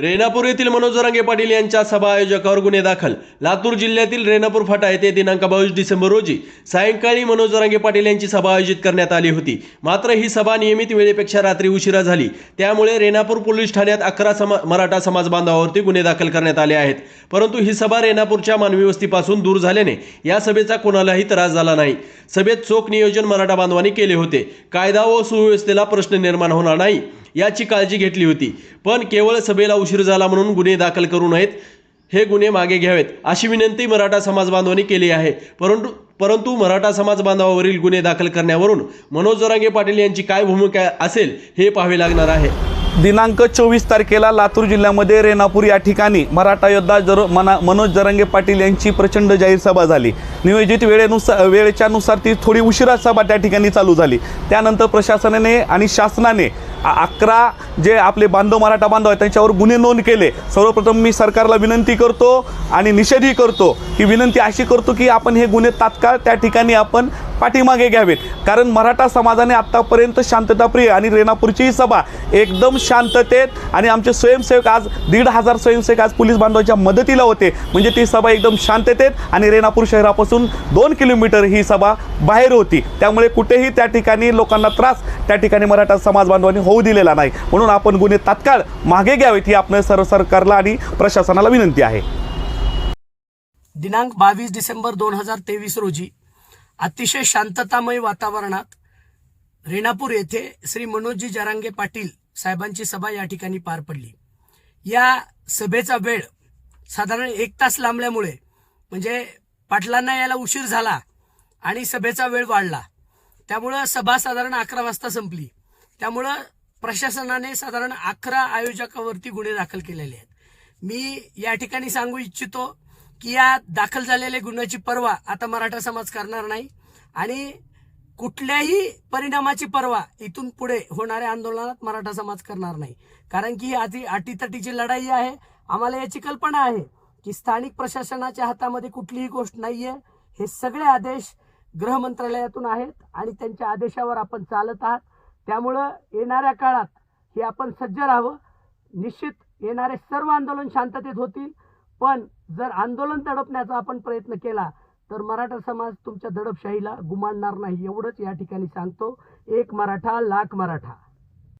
रेणापूर येथील मनोज रंगे पाटील यांच्या सभा आयोजकावर गुन्हे दाखल. लातूर जिल्ह्यातील रेणापूर फाटा येथे दिनांक बावीस डिसेंबर रोजी सायंकाळी मनोज रंगे पाटील यांची सभा आयोजित करण्यात आली होती. मात्र ही सभा नियमित वेळेपेक्षा रात्री उशिरा झाली. त्यामुळे रेणापूर पोलीस ठाण्यात अकरा समा मराठा समाज बांधवावरती गुन्हे दाखल करण्यात आले आहेत. परंतु ही सभा रेणापूरच्या मानवी वस्तीपासून दूर झाल्याने या सभेचा कोणालाही त्रास झाला नाही. सभेत चोख नियोजन मराठा बांधवांनी केले होते. कायदा व सुव्यवस्थेला प्रश्न निर्माण होणार नाही. याची काळजी घेतली होती. पण केवळ सभेला उशीर झाला म्हणून गुन्हे दाखल करू नयेत हे गुन्हे मागे घ्यावेत अशी विनंती मराठा समाज बांधवांनी केली आहे. परंतु परंतु मराठा समाज बांधवावरील गुन्हे दाखल करण्यावरून मनोज जरांगे पाटील यांची काय भूमिका असेल हे पाहावे लागणार आहे. दिनांक चोवीस तारखेला लातूर जिल्ह्यामध्ये रेणापूर या ठिकाणी मराठा योद्धा जर मना मनोज जरंगे पाटील यांची प्रचंड जाहीर सभा झाली. नियोजित वेळेनुसार वेळेच्यानुसार ती थोडी उशिरा सभा त्या ठिकाणी चालू झाली. त्यानंतर प्रशासनाने आणि शासनाने अकरा जे आपले बांधव मराठा बांधव आहेत त्यांच्यावर गुन्हे नोंद केले. सर्वप्रथम मी सरकारला विनंती करतो आणि निषेधही करतो की विनंती अशी करतो की आपण हे गुन्हे तात्काळ त्या ठिकाणी आपण पाठीमागे घ्यावेत. कारण मराठा समाजाने आत्तापर्यंत शांतताप्रिय आणि रेणापूरची ही सभा एकदम शांततेत आणि आमचे स्वयंसेवक आज दीड हजार स्वयंसेवक आज पोलीस बांधवांच्या मदतीला होते. म्हणजे ती सभा एकदम शांततेत आणि रेणापूर शहरापासून दोन किलोमीटर ही सभा बाहेर होती. त्यामुळे कुठेही त्या ठिकाणी लोकांना त्रास त्या ठिकाणी मराठा समाज बांधवांनी होऊ दिलेला नाही. म्हणून आपण गुन्हे तात्काळ मागे घ्यावेत ही आपण सर्व सरकारला आणि प्रशासनाला विनंती आहे. दिनांक बावीस डिसेंबर दोन हजार तेवीस रोजी अतिशय शांततामय वातावरणात रेणापूर येथे श्री मनोजजी जरांगे पाटील साहेबांची सभा या ठिकाणी पार पडली. या सभेचा वेळ साधारण एक तास लांबल्यामुळे म्हणजे पाटलांना यायला उशीर झाला आणि सभेचा वेळ वाढला. त्यामुळं सभा साधारण अकरा वाजता संपली. त्यामुळं प्रशासनाने साधारण अकरा आयोजकावरती गुन्हे दाखल केलेले आहेत. मी या ठिकाणी सांगू इच्छितो की या दाखल झालेल्या गुन्ह्याची पर्वा आता मराठा समाज करणार नाही आणि कुठल्याही परिणामाची पर्वा इथून पुढे होणाऱ्या आंदोलनात मराठा समाज करणार नाही. कारण की ही आधी अटीतटीची लढाई आहे. आम्हाला याची कल्पना आहे की स्थानिक प्रशासनाच्या हातामध्ये कुठलीही गोष्ट नाहीये. हे सगळे आदेश गृह मंत्रालयातून आहेत आणि त्यांच्या आदेशावर आपण चालत आहात. त्यामुळं येणाऱ्या काळात हे आपण सज्ज राहावं. निश्चित येणारे सर्व आंदोलन शांततेत होतील. पण जर आंदोलन दडपण्याचा आपण प्रयत्न केला तर मराठा समाज तुमच्या दडपशाहीला गुमानणार नाही एवढंच या ठिकाणी सांगतो. एक मराठा लाख मराठा.